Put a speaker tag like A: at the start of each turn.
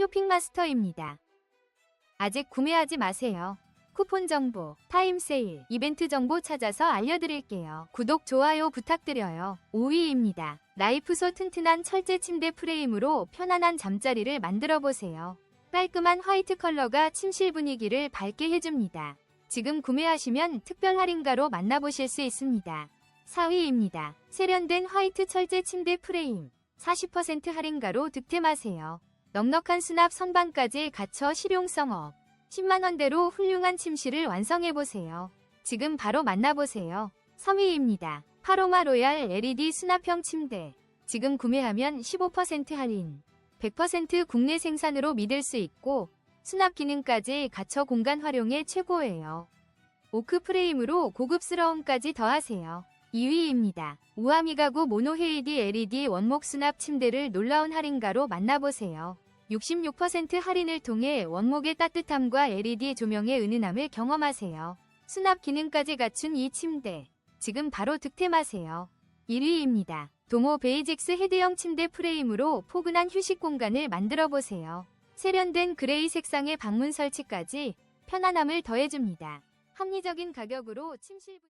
A: 쇼핑마스터입니다. 아직 구매하지 마세요. 쿠폰 정보, 타임 세일, 이벤트 정보 찾아서 알려드릴게요. 구독, 좋아요 부탁드려요. 5위입니다. 라이프소 튼튼한 철제 침대 프레임으로 편안한 잠자리를 만들어 보세요. 깔끔한 화이트 컬러가 침실 분위기를 밝게 해줍니다. 지금 구매하시면 특별 할인가로 만나보실 수 있습니다. 4위입니다. 세련된 화이트 철제 침대 프레임 40% 할인가로 득템하세요. 넉넉한 수납 선반까지 갖춰 실용성 업. 10만원대로 훌륭한 침실을 완성해보세요. 지금 바로 만나보세요. 3위입니다. 파로마 로얄 LED 수납형 침대. 지금 구매하면 15% 할인. 100% 국내 생산으로 믿을 수 있고 수납 기능까지 갖춰 공간 활용에 최고예요. 오크 프레임으로 고급스러움까지 더하세요. 2위입니다. 우아미 가구 모노 헤이디 LED 원목 수납 침대를 놀라운 할인가로 만나보세요. 66% 할인을 통해 원목의 따뜻함과 LED 조명의 은은함을 경험하세요. 수납 기능까지 갖춘 이 침대. 지금 바로 득템하세요. 1위입니다. 동호 베이직스 헤드형 침대 프레임으로 포근한 휴식 공간을 만들어 보세요. 세련된 그레이 색상의 방문 설치까지 편안함을 더해줍니다. 합리적인 가격으로 침실 분-